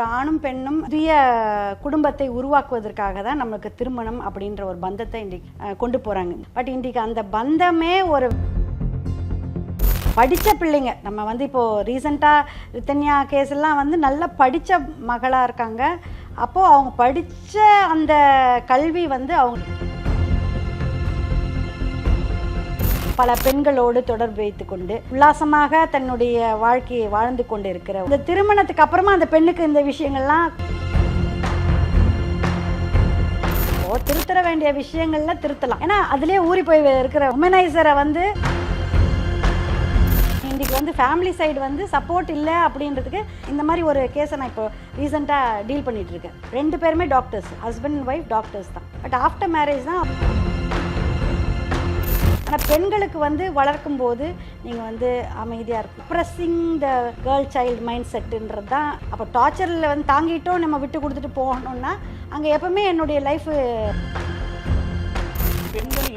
ஒரு ஆணும் பெண்ணும் புதிய குடும்பத்தை உருவாக்குவதற்காக தான் நம்மளுக்கு திருமணம் அப்படின்ற ஒரு பந்தத்தை இன்றைக்கு கொண்டு போகிறாங்க பட் இன்றைக்கு அந்த பந்தமே ஒரு படித்த பிள்ளைங்க. நம்ம வந்து இப்போது ரீசெண்டாக ரித்தன்யா கேஸ் எல்லாம் வந்து நல்லா படித்த மகளாக இருக்காங்க. அப்போது அவங்க படித்த அந்த கல்வி வந்து அவங்க பல பெண்களோடு தொடர்பு வைத்து கொண்டு உல்லாசமாக தன்னுடைய வாழ்க்கையை வாழ்ந்து கொண்டு இருக்கிற இந்த திருமணத்துக்கு அப்புறமா அந்த பெண்ணுக்கு இந்த விஷயங்கள்லாம் திருத்தர வேண்டிய விஷயங்கள்ல திருத்தலாம். ஏன்னா அதுலயே ஊறி போய் இருக்கிற உமனைசரை வந்து இன்னைக்கு வந்து ஃபேமிலி சைடு வந்து சப்போர்ட் இல்லை அப்படின்றதுக்கு இந்த மாதிரி ஒரு கேஸை நான் இப்போ ரீசெண்டாக டீல் பண்ணிட்டு இருக்கேன். ரெண்டு பேருமே doctors husband and wife doctors தான். பட் ஆஃப்டர் மேரேஜ் தான் ஆனால் பெண்களுக்கு வந்து வளர்க்கும் போது நீங்கள் வந்து அமைதியாக இருக்கும் pressing the girl child mind செட்டுன்றது தான். அப்போ டார்ச்சரில் வந்து தாங்கிட்டோம் நம்ம விட்டு கொடுத்துட்டு போகணும்னா அங்கே எப்பவுமே என்னுடைய லைஃபு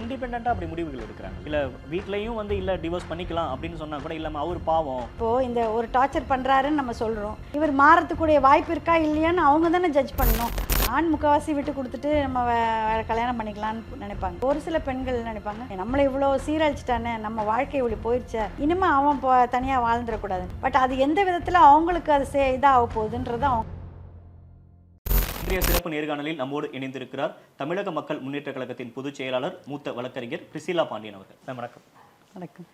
இண்டிபெண்ட்டாக அப்படி முடிவுகள் எடுக்கிறாங்க. இல்லை வீட்லேயும் வந்து இல்லை டிவோர்ஸ் பண்ணிக்கலாம் அப்படின்னு சொன்னால் கூட இல்லாமல் அவர் பாவம். இப்போது இந்த ஒரு டார்ச்சர் பண்ணுறாருன்னு நம்ம சொல்கிறோம் இவர் மாறத்துக்குடைய வாய்ப்பு இருக்கா இல்லையான்னு அவங்க தானே ஜட்ஜ் பண்ணணும். ஆண் முக்கவாசி விட்டு கொடுத்துட்டு நம்ம வேறு கல்யாணம் பண்ணிக்கலாம்னு நினைப்பாங்க. ஒரு சில பெண்கள் நினைப்பாங்க? நம்மளை இவ்வளோ சீரழிச்சிட்டானே நம்ம வாழ்க்கை இவ்வளோ போயிடுச்சே இனிமேல் அவன் இப்போ தனியாக வாழ்ந்துடக்கூடாது. பட் அது எந்த விதத்தில் அவங்களுக்கு அது சே இதாக போகுதுன்றது அவங்க இன்றைய சிறப்பு நேர்காணலில் நம்மோடு இணைந்திருக்கிறார் தமிழக மக்கள் முன்னேற்ற கழகத்தின் பொதுச் செயலாளர் மூத்த வழக்கறிஞர் பிரிசிலா பாண்டியன் அவர்கள். மேம், வணக்கம். வணக்கம்.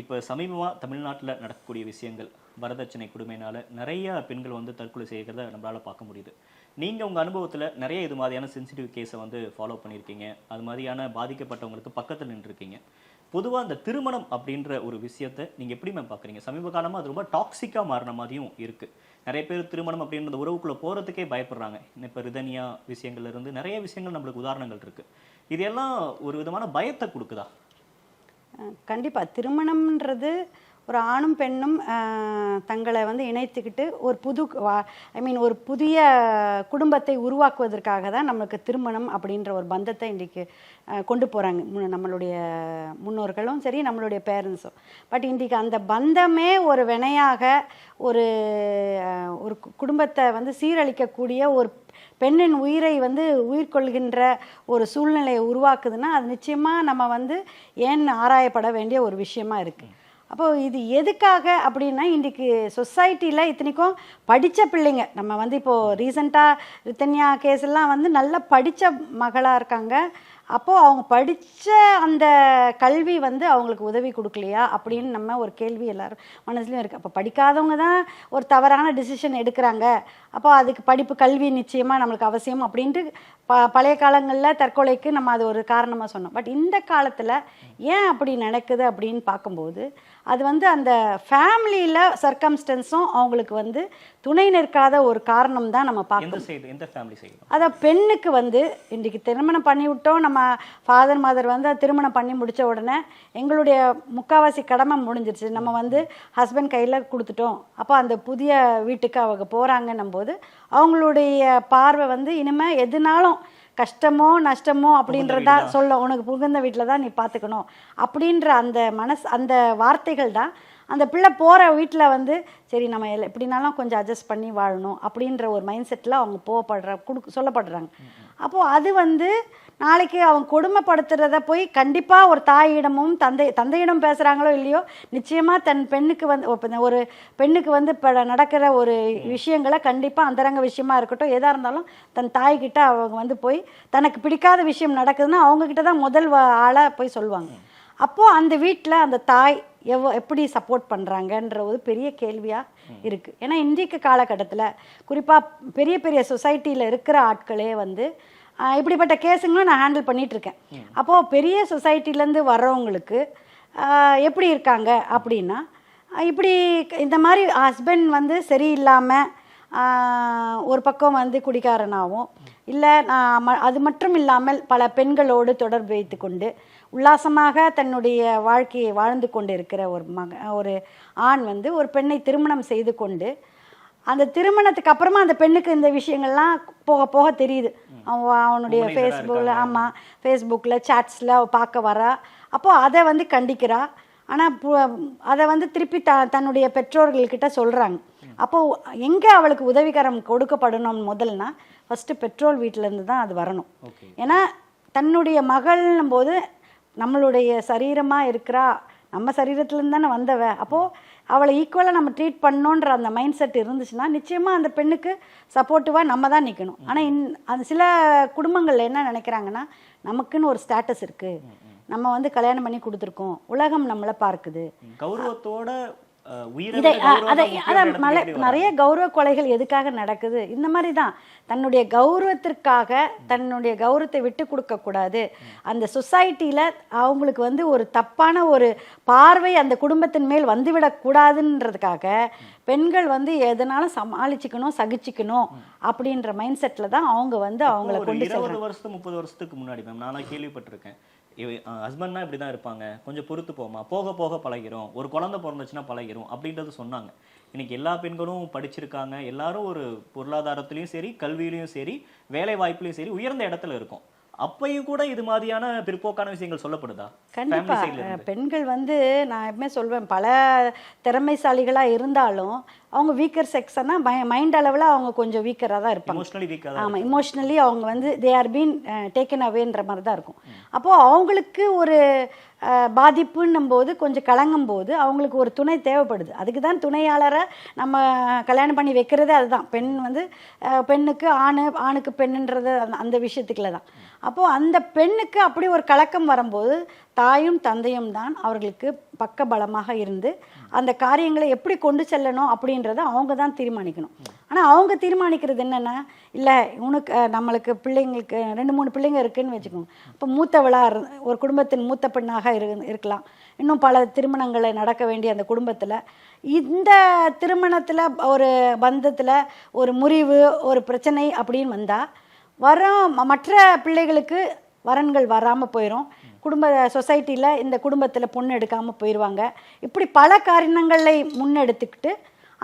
இப்போ சமீபமாக தமிழ்நாட்டில் நடக்கக்கூடிய விஷயங்கள் வரதட்சணை கொடுமையினால நிறைய பெண்கள் வந்து தற்கொலை செய்கிறத நம்மளால பார்க்க முடியுது. நீங்கள் உங்கள் அனுபவத்தில் நிறைய இது மாதிரியான சென்சிட்டிவ் கேஸை வந்து ஃபாலோ பண்ணியிருக்கீங்க அது மாதிரியான பாதிக்கப்பட்டவங்களுக்கு பக்கத்தில் நின்றுருக்கீங்க. பொதுவாக அந்த திருமணம் அப்படின்ற ஒரு விஷயத்தை நீங்கள் எப்படி மேம் பார்க்குறீங்க சமீப காலமாக அது ரொம்ப டாக்ஸிக்காக மாறின மாதிரியும் இருக்குது நிறைய பேர் திருமணம் அப்படின்ற உறவுக்குள்ளே போகிறதுக்கே பயப்படுறாங்க. இப்போ ரிதனியா விஷயங்கள்ல இருந்து நிறைய விஷயங்கள் நம்மளுக்கு உதாரணங்கள் இருக்குது இது ஒரு விதமான பயத்தை கொடுக்குதா? கண்டிப்பாக திருமணம்ன்றது ஒரு ஆணும் பெண்ணும் தங்களை வந்து இணைத்துக்கிட்டு ஒரு புது ஐ மீன் ஒரு புதிய குடும்பத்தை உருவாக்குவதற்காக தான் நம்மளுக்கு திருமணம் அப்படின்ற ஒரு பந்தத்தை இன்றைக்கு கொண்டு போகிறாங்க நம்மளுடைய முன்னோர்களும் சரி நம்மளுடைய பேரண்ட்ஸும். பட் இன்றைக்கு அந்த பந்தமே ஒரு வினையாக ஒரு ஒரு குடும்பத்தை வந்து சீரழிக்கக்கூடிய ஒரு பெண்ணின் உயிரை வந்து உயிர் கொள்கின்ற ஒரு சூழ்நிலையை உருவாக்குதுன்னா அது நிச்சயமாக நம்ம வந்து ஏன் ஆராயப்பட வேண்டிய ஒரு விஷயமா இருக்குது அப்போ இது எதுக்காக அப்படின்னா இன்றைக்கு சொசைட்டியில் இத்தனைக்கும் படித்த பிள்ளைங்க நம்ம வந்து இப்போது ரீசண்டாக ரித்தன்யா கேஸ் எல்லாம் வந்து நல்லா படித்த மகளாக இருக்காங்க. அப்போது அவங்க படித்த அந்த கல்வி வந்து அவங்களுக்கு உதவி கொடுக்கலையா அப்படின்னு நம்ம ஒரு கேள்வி எல்லாரும் மனசுலையும் இருக்குது அப்போ படிக்காதவங்க தான் ஒரு தவறான டிசிஷன் எடுக்கிறாங்க. அப்போ அதுக்கு படிப்பு கல்வி நிச்சயமாக நம்மளுக்கு அவசியம் அப்படின்ட்டு ப பழைய காலங்களில் தற்கொலைக்கு நம்ம அது ஒரு காரணமாக சொன்னோம். பட் இந்த காலத்தில் ஏன் அப்படி நடக்குது அப்படின்னு பார்க்கும்போது அது வந்து அந்த ஃபேமிலியில் சர்க்கம்ஸ்டன்ஸும் அவங்களுக்கு வந்து துணை நிற்காத ஒரு காரணம் தான் நம்ம பார்க்கணும். எந்த ஃபேமிலி அதான் பெண்ணுக்கு வந்து இன்றைக்கி திருமணம் பண்ணி விட்டோம் நம்ம ஃபாதர் மதர் வந்து திருமணம் பண்ணி முடிச்ச உடனே எங்களுடைய முக்காவாசி கடமை முடிஞ்சிருச்சு. நம்ம வந்து ஹஸ்பண்ட் கையில் கொடுத்துட்டோம். அப்போ அந்த புதிய வீட்டுக்கு அவங்க போகிறாங்கன்னும் போது அவங்களுடைய பார்வை வந்து இனிமேல் எதுனாலும் கஷ்டமோ நஷ்டமோ அப்படின்றதா. சொல்ல உனக்கு புகுந்த வீட்டில் தான் நீ பார்த்துக்கணும் அப்படின்ற அந்த மனசு அந்த வார்த்தைகள் தான். அந்த பிள்ளை போகிற வீட்டில் வந்து சரி நம்ம எப்படினாலும் கொஞ்சம் அட்ஜஸ்ட் பண்ணி வாழணும் அப்படின்ற ஒரு மைண்ட் செட்டில் அவங்க போகப்படுற கொடுக்க சொல்லப்படுறாங்க. அப்போது அது வந்து நாளைக்கு அவங்க கொடுமைப்படுத்துறத போய் கண்டிப்பாக ஒரு தாயிடமும் தந்தை தந்தையிடம் பேசுகிறாங்களோ இல்லையோ நிச்சயமாக தன் பெண்ணுக்கு வந்து ஒரு பெண்ணுக்கு வந்து இப்போ நடக்கிற ஒரு விஷயங்களை கண்டிப்பாக அந்தரங்க விஷயமா இருக்கட்டும். எதாக இருந்தாலும் தன் தாய்கிட்ட அவங்க வந்து போய் தனக்கு பிடிக்காத விஷயம் நடக்குதுன்னா அவங்கக்கிட்ட தான் முதல் ஆளாக போய் சொல்லுவாங்க. அப்போது அந்த வீட்டில் அந்த தாய் எவ்வளோ எப்படி சப்போர்ட் பண்ணுறாங்கன்ற ஒரு பெரிய கேள்வியாக இருக்குது ஏன்னா இன்றைக்கு காலகட்டத்தில் குறிப்பாக பெரிய பெரிய சொசைட்டியில் இருக்கிற ஆட்களே வந்து இப்படிப்பட்ட கேஸுங்களும் நான் ஹேண்டில் பண்ணிகிட்ருக்கேன் அப்போது பெரிய சொசைட்டிலேருந்து வர்றவங்களுக்கு எப்படி இருக்காங்க அப்படின்னா இப்படி இந்த மாதிரி ஹஸ்பண்ட் வந்து சரியில்லாமல் ஒரு பக்கம் வந்து குடிகாரனாகவும் இல்லை அது மட்டும் இல்லாமல் பல பெண்களோடு தொடர்பு வைத்துக்கொண்டு உல்லாசமாக தன்னுடைய வாழ்க்கையை வாழ்ந்து கொண்டு இருக்கிற ஒரு மக ஒரு ஆண் வந்து ஒரு பெண்ணை திருமணம் செய்து கொண்டு அந்த திருமணத்துக்கு அப்புறமா அந்த பெண்ணுக்கு இந்த விஷயங்கள்லாம் போக போக தெரியுது. அவன் அவனுடைய ஃபேஸ்புக்கில். ஆமாம் ஃபேஸ்புக்கில் சாட்ஸில் பார்க்க வரா. அப்போது அதை வந்து கண்டிக்கிறா. ஆனால் அதை வந்து திருப்பி த தன்னுடைய பெற்றோர்கள்கிட்ட சொல்கிறாங்க அப்போ எங்கே அவளுக்கு உதவிகரம் கொடுக்கப்படணும் முதல்னா ஃபஸ்ட்டு பெற்றோர் வீட்டிலேருந்து தான் அது வரணும். ஏன்னா தன்னுடைய மகள்னும் போது நம்மளுடைய சரீரமாக இருக்கிறா நம்ம சரீரத்துலேருந்து தானே வந்தவ. அப்போது அவளை ஈக்குவலாக நம்ம ட்ரீட் பண்ணோன்ற அந்த மைண்ட் செட் இருந்துச்சுன்னா நிச்சயமாக அந்த பெண்ணுக்கு சப்போர்ட்டிவாக நம்ம தான் நிற்கணும் ஆனால் இன் அது சில குடும்பங்கள் என்ன நினைக்கிறாங்கன்னா நமக்குன்னு ஒரு ஸ்டேட்டஸ் இருக்குது நம்ம வந்து கல்யாணம் பண்ணி கொடுத்துருக்கோம். உலகம் நம்மளை பார்க்குது. கௌரவத்தோட இதை அதை அதான் மலை? நிறைய கௌரவ கொலைகள் எதுக்காக நடக்குது? இந்த மாதிரி தான் தன்னுடைய கௌரவத்திற்காக தன்னுடைய கௌரவத்தை விட்டு கொடுக்க கூடாது. அந்த சொசைட்டியில் அவங்களுக்கு வந்து ஒரு தப்பான ஒரு பார்வை அந்த குடும்பத்தின் மேல் வந்துவிடக் கூடாதுன்றதுக்காக பெண்கள் வந்து எதனாலும் சமாளிச்சுக்கணும் சகிச்சுக்கணும் அப்படின்ற மைண்ட் செட்டில் தான் அவங்க வந்து அவங்கள கொண்டு இருபது செல்றாங்க. வருஷத்து முப்பது வருஷத்துக்கு முன்னாடி மேம் நானும் கேள்விப்பட்டிருக்கேன். ஹஸ்பண்ட்னா இப்படி தான் இருப்பாங்க. கொஞ்சம் பொறுத்து போமா போக போக பழகிரும். ஒரு குழந்தை பிறந்துச்சுன்னா பழகிரும். அப்படின்றது சொன்னாங்க. இன்னைக்கு எல்லா பெண்களும் படிச்சிருக்காங்க. எல்லாரும் ஒரு பொருளாதாரத்திலையும் சரி கல்வியிலையும் சரி வேலை வாய்ப்புலையும் சரி உயர்ந்த இடத்துல இருக்கும். அப்பையும் கூட இது மாதிரியான பிற்போக்கான விஷயங்கள் சொல்லப்படுதா? கண்டிப்பா. Family side ல இருந்து. பெண்கள் வந்து நான் எப்பவுமே சொல்வேன் பல திறமைசாலிகளா இருந்தாலும் அவங்க வீக்கர் செக்ஷனா மைண்ட் அளவுல அவங்க கொஞ்சம் வீக்கரா தான் இருப்பாங்க. எமோஷனலி வீக்காக தான் ஆமா இமோஷ்னலி அவங்க வந்து தே ஆர் பீன் டேக்கன் அவேன்ற மாதிரி தான் இருக்கும். அப்போ அவங்களுக்கு ஒரு பாதிப்புன்னும் போது கொஞ்சம் கலங்கும் போது அவங்களுக்கு ஒரு துணை தேவைப்படுது. அதுக்கு தான் துணையாளரை நம்ம கல்யாணம் பண்ணி வைக்கிறதே அதுதான். பெண் வந்து பெண்ணுக்கு ஆணு ஆணுக்கு பெண்ணுன்றது அந்த- அந்த விஷயத்துக்குள்ள தான் அப்போது அந்த பெண்ணுக்கு அப்படி ஒரு கலக்கம் வரும்போது தாயும் தந்தையும் தான் அவர்களுக்கு பக்க பலமாக இருந்து அந்த காரியங்களை எப்படி கொண்டு செல்லணும் அப்படின்றத அவங்க தான் தீர்மானிக்கணும். ஆனால் அவங்க தீர்மானிக்கிறது என்னென்னா இல்லை உனக்கு நம்மளுக்கு பிள்ளைங்களுக்கு ரெண்டு மூணு பிள்ளைங்க இருக்குன்னு வச்சுக்கோங்க. இப்போ மூத்தவளாக இரு- ஒரு குடும்பத்தின் மூத்த பெண்ணாக இரு இருக்கலாம். இன்னும் பல திருமணங்களை நடக்க வேண்டிய அந்த குடும்பத்தில் இந்த திருமணத்தில் ஒரு பந்தத்தில் ஒரு முறிவு ஒரு பிரச்சனை அப்படின்னு வந்தால் வரும் மற்ற பிள்ளைகளுக்கு வரன்கள் வராமல் போயிடும் குடும்ப சொசைட்டியில் இந்த குடும்பத்தில் பொண்ணு எடுக்காமல் போயிடுவாங்க இப்படி பல காரணங்களை முன்னெடுத்துக்கிட்டு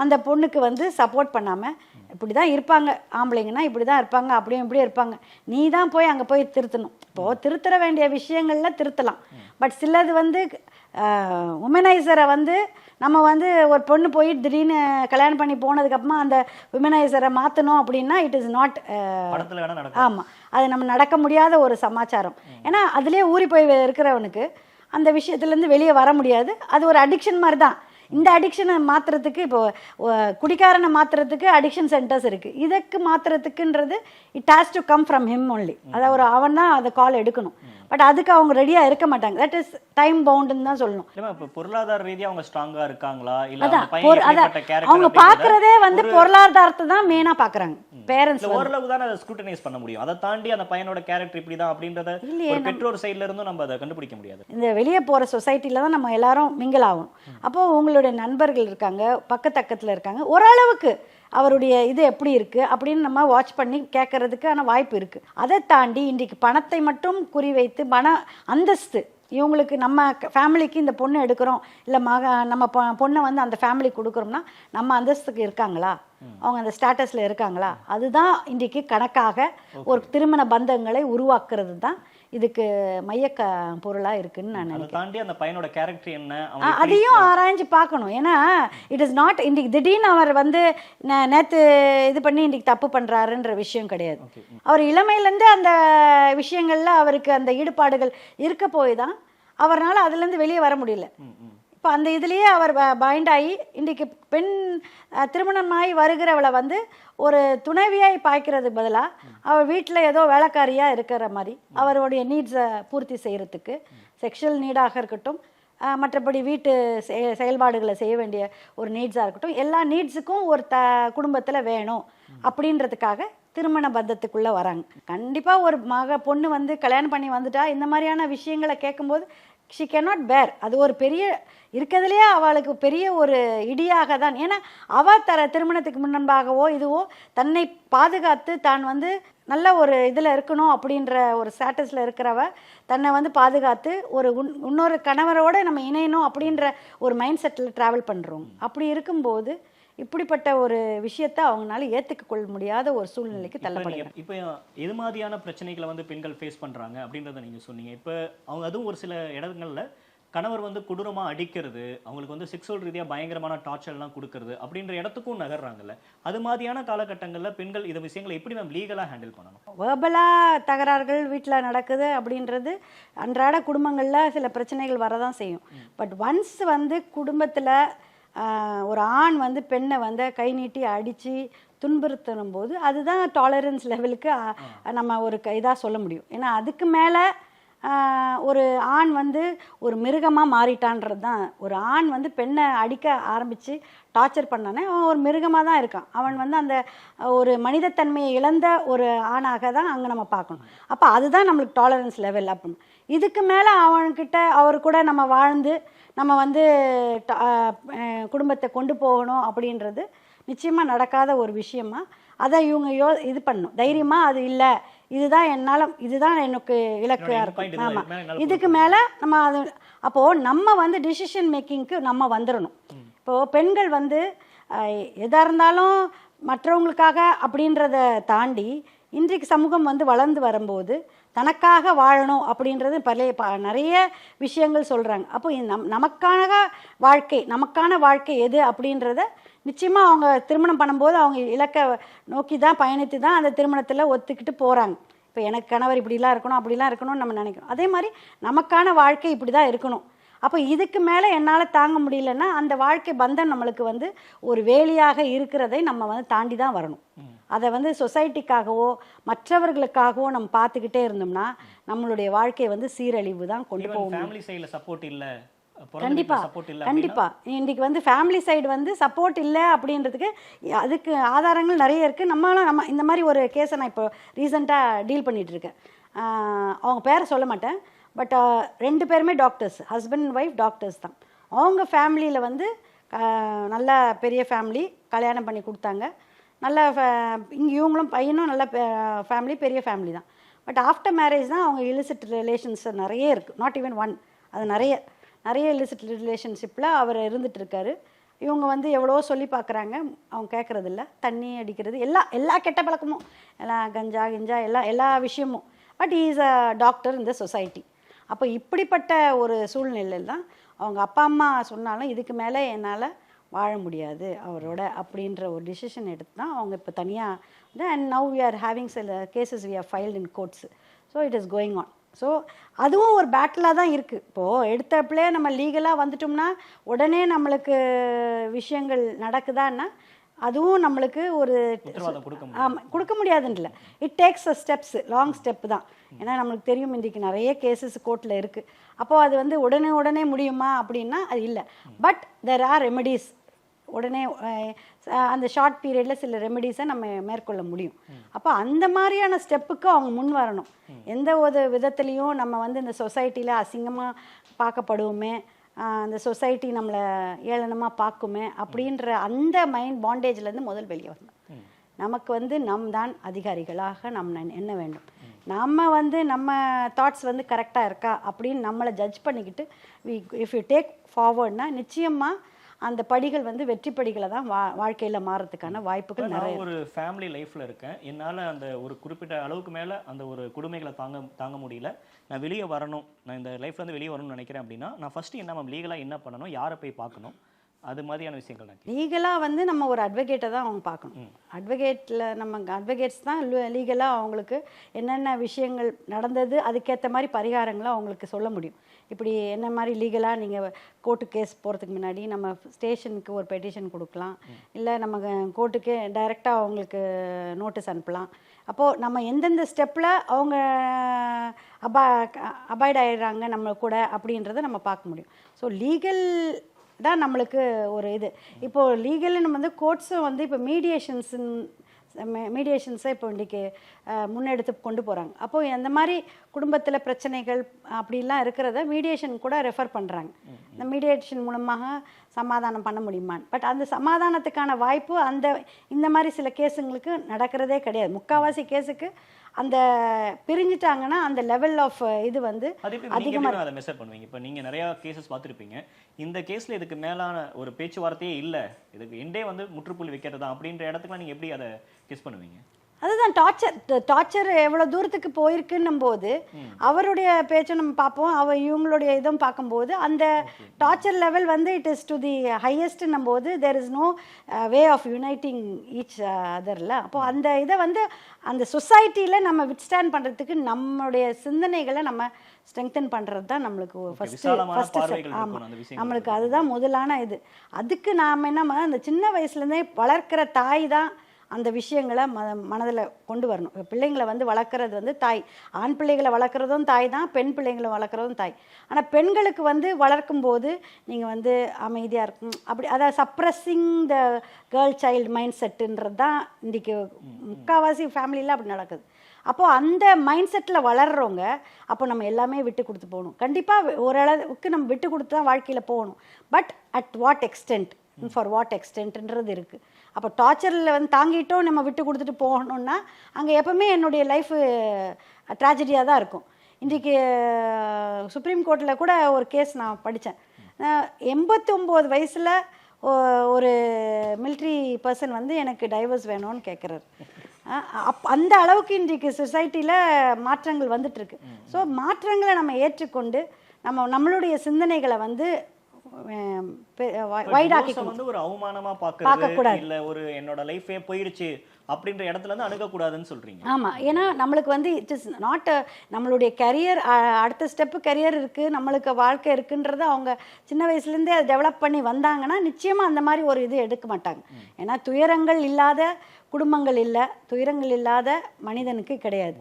அந்த பொண்ணுக்கு வந்து சப்போர்ட் பண்ணாமல் இப்படி தான் இருப்பாங்க. ஆம்பளைங்கன்னா இப்படி தான் இருப்பாங்க அப்படியும் இப்படியும் இருப்பாங்க. நீ தான் போய் அங்கே போய் திருத்தணும். இப்போது திருத்தர வேண்டிய விஷயங்கள்ல திருத்தலாம். பட் சிலது வந்து உமனைசரை வந்து நம்ம வந்து ஒரு பொண்ணு போய் திடீர்னு கல்யாணம் பண்ணி போனதுக்கப்புறமா அந்த உமனைசரை மாற்றணும் அப்படின்னா இட் இஸ் நாட் ஆமாம் அது நம்ம நடக்க முடியாத ஒரு சமாச்சாரம். ஏன்னா அதுலேயே ஊறி போய் இருக்கிறவனுக்கு அந்த விஷயத்துலேருந்து வெளியே வர முடியாது. அது ஒரு அடிக்ஷன் மாதிரி தான் இந்த அடிக்ஷனை மாற்றுறதுக்கு இப்போ குடிக்காரனை மாற்றுறதுக்கு அடிக்ஷன் சென்டர்ஸ் இருக்குது இதுக்கு மாற்றுறதுக்குன்றது it has to come from him only அதை ஒரு அவன் தான் அதை கால் எடுக்கணும். பட் அதுக்கு அவங்க ரெடியாக இருக்க மாட்டாங்க. தட் இஸ் டைம் பவுண்டுன்னு தான் சொல்லணும். இப்ப பொருளாதார ரீதியா அவங்க ஸ்ட்ராங்கா இருக்காங்களா? இல்ல அதான் அவங்க அப்படின்றத பார்க்குறதே வந்து பொருளாதாரத்தை தான் மெயினாக பார்க்குறாங்க பேரண்ட்ஸ் ஓரளவு தான் அதை ஸ்க்ரூட்டனைஸ் பண்ண முடியும். அதை தாண்டி அந்த பையனோட கேரக்டர் இப்படிதான் அப்படின்றத ஒரு பெற்றோர் சைடுல இருந்தும் நம்ம அதை கண்டுபிடிக்க முடியாது. இந்த வெளியே போகிற சொசைட்டியில் தான் நம்ம எல்லாரும் மிங்கிள் ஆகும். அப்போது உங்களுடைய நண்பர்கள் இருக்காங்க பக்கத்தக்கத்தில் இருக்காங்க. ஓரளவுக்கு அவருடைய இது எப்படி இருக்குது அப்படின்னு நம்ம வாட்ச் பண்ணி கேட்கறதுக்கான வாய்ப்பு இருக்குது அதை தாண்டி இன்றைக்கு பணத்தை மட்டும் குறிவைத்து பண அந்தஸ்து இவங்களுக்கு நம்ம ஃபேமிலிக்கு இந்த பொண்ணு எடுக்கிறோம் இல்லை மக நம்ம பொண்ணை வந்து அந்த ஃபேமிலிக்கு கொடுக்குறோம்னா நம்ம அந்தஸ்துக்கு இருக்காங்களா? அவங்க அந்த ஸ்டேட்டஸில் இருக்காங்களா? அதுதான் இன்றைக்கு கணக்காக ஒரு திருமண பந்தங்களை உருவாக்குறது தான் இதுக்கு மைய க பொருளாக இருக்குன்னு நான் நினைக்கிறேன். தாண்டி அந்த பையனோட கேரக்டர் என்ன அதையும் ஆராய்ஞ்சு பார்க்கணும். ஏன்னா இட் இஸ் நாட் இன்னைக்கு திடீர்னு அவர் வந்து நே- நேத்து இது பண்ணி இன்னைக்கு தப்பு பண்றாருன்ற விஷயம் கிடையாது. அவர் இளமையிலேருந்து அந்த விஷயங்கள்ல அவருக்கு அந்த ஈடுபாடுகள் இருக்க போய் தான் அவரால் அதுலேருந்து வெளியே வர முடியல. இப்போ அந்த இதுலேயே அவர் பைண்ட் ஆகி இன்றைக்கு பெண் திருமணமாகி வருகிறவளை வந்து ஒரு துணைவியாய் பாய்க்கிறது பதிலாக அவள் வீட்டில் ஏதோ வேலைக்காரியாக இருக்கிற மாதிரி அவருடைய நீட்ஸை பூர்த்தி செய்கிறதுக்கு செக்ஷுவல் நீடாக இருக்கட்டும் மற்றபடி வீட்டு செயல்பாடுகளை செய்ய வேண்டிய ஒரு நீட்ஸாக இருக்கட்டும் எல்லா நீட்ஸுக்கும் ஒரு த குடும்பத்தில் வேணும் அப்படின்றதுக்காக திருமண பந்தத்துக்குள்ளே வராங்க. கண்டிப்பாக ஒரு மக பொண்ணு வந்து கல்யாணம் பண்ணி வந்துட்டா இந்த மாதிரியான விஷயங்களை கேட்கும்போது ஷி நாட் பேர் அது ஒரு பெரிய இருக்கிறதுலையே அவளுக்கு பெரிய ஒரு இடியாக தான் ஏன்னா அவ தர திருமணத்துக்கு முன்பாகவோ இதுவோ தன்னை பாதுகாத்து தான் வந்து நல்ல ஒரு இதில் இருக்கணும் அப்படின்ற ஒரு ஸ்டேட்டஸில் இருக்கிறவ தன்னை வந்து பாதுகாத்து ஒரு உன்- இன்னொரு கணவரோட நம்ம இணையணும் அப்படின்ற ஒரு மைண்ட் செட்டில் ட்ராவல் பண்ணுறோம் அப்படி இருக்கும்போது இப்படிப்பட்ட ஒரு விஷயத்தை அவங்களால ஏற்றுக்க கொள்ள முடியாத ஒரு சூழ்நிலைக்கு தள்ளப்படுகிறாங்க இப்ப எது மாதிரியான பிரச்சனைகளை வந்து பெண்கள் ஃபேஸ் பண்றாங்க அப்படின்றத நீங்க சொன்னீங்க. இப்ப அவங்க அதுவும் ஒரு சில இடங்கள்ல கணவர் வந்து கொடூரமா அடிக்கிறது அவங்களுக்கு வந்து செக்ஸுவல் ரீதியா பயங்கரமான டார்ச்சர் எல்லாம் கொடுக்கறது அப்படின்ற இடத்துக்கும் நகர்றாங்கல்ல. அது மாதிரியான காலகட்டங்கள்ல பெண்கள் இந்த விஷயங்களை எப்படி மேம் லீகலா ஹேண்டில் பண்ணணும்? வேர்பலாக தகராறுகள் வீட்டில் நடக்குது அப்படின்றது அன்றாட குடும்பங்களில் சில பிரச்சனைகள் வரதான் செய்யும். பட் ஒன்ஸ் வந்து குடும்பத்தில் ஒரு ஆண் வந்து பெண்ணை வந்து கை நீட்டி அடித்து துன்புறுத்தணும் போது அதுதான் டாலரன்ஸ் லெவலுக்கு நம்ம ஒரு இதாக சொல்ல முடியும். ஏன்னா அதுக்கு மேலே ஒரு ஆண் வந்து ஒரு மிருகமாக மாறிட்டான்றது தான் ஒரு ஆண் வந்து பெண்ணை அடிக்க ஆரம்பித்து டார்ச்சர் பண்ணானே அவன் ஒரு மிருகமாக தான் இருக்கான். அவன் வந்து அந்த ஒரு மனிதத்தன்மையை இழந்த ஒரு ஆணாக தான் அங்கே நம்ம பார்க்கணும். அப்போ அதுதான் நம்மளுக்கு டாலரன்ஸ் லெவல் அப்படின்னு. இதுக்கு மேலே அவன்கிட்ட அவர் கூட நம்ம வாழ்ந்து நம்ம வந்து குடும்பத்தை கொண்டு போகணும் அப்படின்றது நிச்சயமாக நடக்காத ஒரு விஷயமா. அதை இவங்க யோ இது பண்ணணும் தைரியமாக அது இல்லை. இதுதான் என்னால் இதுதான் எனக்கு point இருக்கும். ஆமாம் இதுக்கு மேல நம்ம அது அப்போது நம்ம வந்து டிசிஷன் மேக்கிங்க்கு நம்ம வந்துடணும் இப்போது பெண்கள் வந்து அஹ், எதா இருந்தாலும் மற்றவங்களுக்காக அப்படின்றத தாண்டி இன்றைக்கு சமூகம் வந்து வளர்ந்து வரும்போது தனக்காக வாழணும் அப்படின்றது பழைய ப நிறைய விஷயங்கள் சொல்கிறாங்க அப்போ நம் நமக்கான வாழ்க்கை நமக்கான வாழ்க்கை எது அப்படின்றத நிச்சயமாக அவங்க திருமணம் பண்ணும்போது அவங்க இலக்கை நோக்கி தான் பயணித்து தான் அந்த திருமணத்தில் ஒத்துக்கிட்டு போகிறாங்க இப்போ எனக்கு கணவர் இப்படிலாம் இருக்கணும் அப்படிலாம் இருக்கணும்னு நம்ம நினைக்கிறோம். அதே மாதிரி நமக்கான வாழ்க்கை இப்படி தான் இருக்கணும். அப்போ இதுக்கு மேலே என்னால் தாங்க முடியலன்னா அந்த வாழ்க்கை பந்தம் நம்மளுக்கு வந்து ஒரு வேலியாக இருக்கிறதை நம்ம வந்து தாண்டி தான் வரணும். அதை வந்து சொசைட்டிக்காகவோ மற்றவர்களுக்காகவோ நம்ம பார்த்துக்கிட்டே இருந்தோம்னா நம்மளுடைய வாழ்க்கை வந்து சீரழிவு தான் கொண்டு போக முடியும் ஃபேமிலி சைடுல சப்போர்ட் இல்ல கண்டிப்பா கண்டிப்பா. இன்னைக்கு வந்து ஃபேமிலி சைடு வந்து சப்போர்ட் இல்லை அப்படின்றதுக்கு அதுக்கு ஆதாரங்கள் நிறைய இருக்கு. நம்மளும் நம்ம இந்த மாதிரி ஒரு கேஸை நான் இப்போ ரீசெண்டாக டீல் பண்ணிட்டு இருக்கேன். அவங்க பேரை சொல்ல மாட்டேன். பட் ரெண்டு பேருமே doctors husband and wife doctors தான். அவங்க ஃபேமிலியில் வந்து நல்ல பெரிய ஃபேமிலி கல்யாணம் பண்ணி கொடுத்தாங்க. நல்ல இங்கே இவங்களும் பையனும் நல்ல ஃபேமிலி பெரிய ஃபேமிலி தான். பட் ஆஃப்டர் மேரேஜ் தான் அவங்க இலிசிட் ரிலேஷன்ஸ் நிறைய இருக்குது நாட் ஈவன் ஒன் அது நிறைய நிறைய இலிசிட் ரிலேஷன்ஷிப்பில் அவர் இருந்துகிட்ருக்காரு இவங்க வந்து எவ்வளோ சொல்லி பார்க்குறாங்க அவங்க கேட்குறதில்ல தண்ணி அடிக்கிறது எல்லா எல்லா கெட்ட பழக்கமும். எல்லா கஞ்சா கிஞ்சா எல்லா எல்லா விஷயமும். பட் இஸ் அ டாக்டர் இந்த சொசைட்டி அப்போ இப்படிப்பட்ட ஒரு சூழ்நிலையில் தான் அவங்க அப்பா அம்மா சொன்னாலும் இதுக்கு மேலே என்னால் வாழ முடியாது அவரோட அப்படின்ற ஒரு டிசிஷன் எடுத்து தான் அவங்க இப்போ தனியாக and now we are having சில cases we are filed in courts so it is going on so அதுவும் ஒரு பேட்டிலாக தான் இருக்குது இப்போது எடுத்தப்பலே நம்ம லீகலாக வந்துட்டோம்னா உடனே நம்மளுக்கு விஷயங்கள் நடக்குதான்னா அதுவும் நம்மளுக்கு ஒரு. ஆமாம் கொடுக்க முடியாதுன்ல it takes a steps long step தான். ஏன்னா நம்மளுக்கு தெரியும் இன்றைக்கி நிறைய கேசஸ் கோர்ட்டில் இருக்குது அப்போது அது வந்து உடனே உடனே முடியுமா அப்படின்னா அது இல்லை. பட் தெர் ஆர் ரெமெடிஸ் உடனே அந்த ஷார்ட் பீரியடில் சில ரெமெடிஸை நம்ம மேற்கொள்ள முடியும். அப்போ அந்த மாதிரியான ஸ்டெப்புக்கு அவங்க முன் வரணும். எந்த ஒரு விதத்துலேயும் நம்ம வந்து இந்த சொசைட்டியில் அசிங்கமாக பார்க்கப்படுவோமே அந்த சொசைட்டி நம்மளை ஏளனமாக பார்க்குமே அப்படின்ற அந்த மைண்ட் பாண்டேஜ்லேருந்து முதல் வெளியே வரணும். நமக்கு வந்து நம் தான் அதிகாரிகளாக நம் என்ன எண்ண வேண்டும். நம்ம வந்து நம்ம தாட்ஸ் வந்து கரெக்டாக இருக்கா அப்படின்னு நம்மளை ஜட்ஜ் பண்ணிக்கிட்டு வி இஃப் யூ டேக் ஃபார்வர்ட்னா நிச்சயமாக அந்த படிகள் வந்து வெற்றி படிகளை தான் வா வாழ்க்கையில் மாறதுக்கான வாய்ப்புகள் நிறைய ஒரு ஃபேமிலி லைஃப்ல இருக்கேன். என்னால அந்த ஒரு குறிப்பிட்ட அளவுக்கு மேல அந்த ஒரு கொடுமைகளை தாங்க தாங்க முடியல. நான் வெளியே வரணும். நான் இந்த லைஃப்ல இருந்து வெளியே வரணும்னு நினைக்கிறேன் அப்படின்னா நான் ஃபர்ஸ்ட் என்ன மேம் லீகலா என்ன பண்ணணும்? யாரை போய் பார்க்கணும்? அது மாதிரியான விஷயங்கள். லீகலாக வந்து நம்ம ஒரு அட்வொகேட்டை தான் அவங்க பார்க்கணும். அட்வொகேட்டில் நம்ம அட்வொகேட்ஸ் தான் லீகலாக அவங்களுக்கு என்னென்ன விஷயங்கள் நடந்தது அதுக்கேற்ற மாதிரி பரிகாரங்களை அவங்களுக்கு சொல்ல முடியும். இப்படி என்ன மாதிரி லீகலாக நீங்கள் கோர்ட்டு கேஸ் போகிறதுக்கு முன்னாடி நம்ம ஸ்டேஷனுக்கு ஒரு பெட்டிஷன் கொடுக்கலாம். இல்லை நம்ம கோர்ட்டுக்கே டைரெக்டாக அவங்களுக்கு நோட்டீஸ் அனுப்பலாம். அப்போது நம்ம எந்தெந்த ஸ்டெப்பில் அவங்க அபா அபாய்ட் ஆயிடுறாங்க நம்ம கூட அப்படின்றத நம்ம பார்க்க முடியும். ஸோ லீகல் தான் நம்மளுக்கு ஒரு இது. இப்போது லீகலி நம்ம வந்து கோர்ட்ஸும் வந்து இப்போ மீடியேஷன்ஸ் மீடியேஷன்ஸை இப்போ இன்றைக்கி முன்னெடுத்து கொண்டு போகிறாங்க அப்போது அந்த மாதிரி குடும்பத்தில் பிரச்சனைகள் அப்படிலாம் இருக்கிறத மீடியேஷன் கூட ரெஃபர் பண்ணுறாங்க இந்த மீடியேஷன் மூலமாக சமாதானம் பண்ண முடியுமான்னு பட் அந்த சமாதானத்துக்கான வாய்ப்பு அந்த இந்த மாதிரி சில கேஸுங்களுக்கு நடக்கிறதே கிடையாது. முக்கால்வாசி கேஸுக்கு அந்த பிரிஞ்சிட்டாங்கன்னா அந்த லெவல் ஆஃப் இது வந்து அதிகமாக அதை மெஷர் பண்ணுவீங்க? இப்போ நீங்க நிறைய கேசஸ் பார்த்துருப்பீங்க. இந்த கேஸ்ல இதுக்கு மேலான ஒரு பேச்சுவார்த்தையே இல்ல. இதுக்கு எண்டே வந்து முற்றுப்புள்ளி வைக்கிறது தான் அப்படின்ற இடத்துக்குலாம் நீங்க எப்படி அதை கெஸ் பண்ணுவீங்க? அதுதான் டார்ச்சர் டார்ச்சர் எவ்வளோ தூரத்துக்கு போயிருக்குன்னும் போது அவருடைய பேச்சை நம்ம பார்ப்போம் அவ இவங்களுடைய இதுவும் பார்க்கும்போது அந்த டார்ச்சர் லெவல் வந்து இட் இஸ் டு தி ஹையஸ்ட்னும் போது there is no way of uniting each அதரில் அப்போ அந்த இதை வந்து அந்த சொசைட்டியில் நம்ம விட்ஸ்டாண்ட் பண்ணுறதுக்கு நம்மளுடைய சிந்தனைகளை நம்ம ஸ்ட்ரெங்தன் பண்ணுறது தான் நம்மளுக்கு ஃபஸ்ட்டு ஃபஸ்ட்டு ஆமாம் நம்மளுக்கு அதுதான் முதலான இது. அதுக்கு நாம் என்ன அந்த சின்ன வயசுலேருந்தே வளர்க்குற தாய் தான் அந்த விஷயங்களை ம மனதில் கொண்டு வரணும். இப்ப பிள்ளைங்களை வந்து வளர்க்குறது வந்து தாய். ஆண் பிள்ளைகளை வளர்க்குறதும் தாய் தான் பெண் பிள்ளைங்களை வளர்க்குறதும் தாய். ஆனால் பெண்களுக்கு வந்து வளர்க்கும் போது நீங்கள் வந்து அமைதியாக இருக்கும். அப்படி அதாவது suppressing the girl child mind செட்டுன்றது தான் இன்றைக்கி முக்கால்வாசி ஃபேமிலியில் அப்படி நடக்குது. அப்போது அந்த மைண்ட் செட்டில் வளர்கிறவங்க அப்போ நம்ம எல்லாமே விட்டு கொடுத்து போகணும். கண்டிப்பாக ஓரளவுக்கு நம்ம விட்டு கொடுத்து தான் வாழ்க்கையில் போகணும். But at what extent for what எக்ஸ்டென்ட்ன்றது இருக்குது அப்போ டார்ச்சரில் வந்து தாங்கிட்டோம் நம்ம விட்டு கொடுத்துட்டு போகணுன்னா அங்கே எப்பவுமே என்னுடைய லைஃபு ட்ராஜடியாக தான் இருக்கும். இன்றைக்கி சுப்ரீம் கோர்ட்டில் கூட ஒரு கேஸ் நான் படித்தேன் எண்பத்தி ஒம்பது வயசில் ஒரு மிலிட்ரி பர்சன் வந்து எனக்கு டைவர்ஸ் வேணும்னு கேட்குறாரு அப் அந்த அளவுக்கு இன்றைக்கு சொசைட்டியில் மாற்றங்கள் வந்துட்டுருக்கு ஸோ மாற்றங்களை நம்ம ஏற்றுக்கொண்டு நம்ம நம்மளுடைய சிந்தனைகளை வந்து வைடாக்கி வந்து ஒரு அவமானமா பார்க்கக்கூடாது. இல்ல ஒரு என்னோட லைஃபே போயிடுச்சு அப்படின்ற இடத்துல இருந்து அணுகக்கூடாதுன்னு சொல்றீங்க. ஆமாம் ஏன்னா நம்மளுக்கு வந்து இட் இஸ் நாட் நம்மளுடைய கரியர் அடுத்த ஸ்டெப்பு கரியர் இருக்குது நம்மளுக்கு வாழ்க்கை இருக்குன்றத அவங்க சின்ன வயசுலேருந்தே அதை டெவலப் பண்ணி வந்தாங்கன்னா நிச்சயமாக அந்த மாதிரி ஒரு இது எடுக்க மாட்டாங்க. ஏன்னா துயரங்கள் இல்லாத குடும்பங்கள் இல்லை துயரங்கள் இல்லாத மனிதனுக்கு கிடையாது.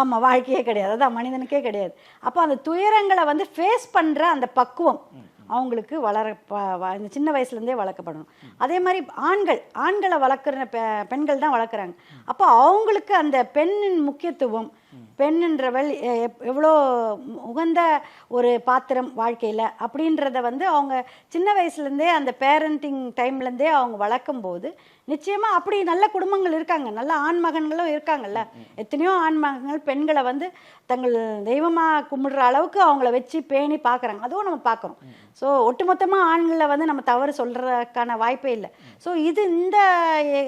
ஆமாம் வாழ்க்கையே கிடையாது. அதான் மனிதனுக்கே கிடையாது. அப்போ அந்த துயரங்களை வந்து ஃபேஸ் பண்ணுற அந்த பக்குவம். அவங்களுக்கு வளர ப- வ- இந்த சின்ன வயசுலேருந்தே வளர்க்கப்படணும். அதே மாதிரி ஆண்கள் ஆண்களை வளர்க்குற பெ பெண்கள் தான் வளர்க்குறாங்க. அப்போ அவங்களுக்கு அந்த பெண்ணின் முக்கியத்துவம் பெண் என்றவள் எப்- எவ்வளோ உகந்த ஒரு பாத்திரம் வாழ்க்கையில் அப்படின்றத வந்து அவங்க சின்ன வயசுலேருந்தே அந்த பேரண்டிங் டைம்லேருந்தே அவங்க வளர்க்கும் போது நிச்சயமாக அப்படி நல்ல குடும்பங்கள் இருக்காங்க. நல்ல ஆண் மகன்களும் இருக்காங்கல்ல. எத்தனையோ ஆண் மகன்கள் பெண்களை வந்து தங்கள் தெய்வமாக கும்பிடுற அளவுக்கு அவங்கள வச்சு பேணி பார்க்குறாங்க அதுவும் நம்ம பார்க்குறோம் ஸோ ஒட்டுமொத்தமாக ஆண்களை வந்து நம்ம தவறு சொல்கிறதுக்கான வாய்ப்பே இல்லை. ஸோ இது இந்த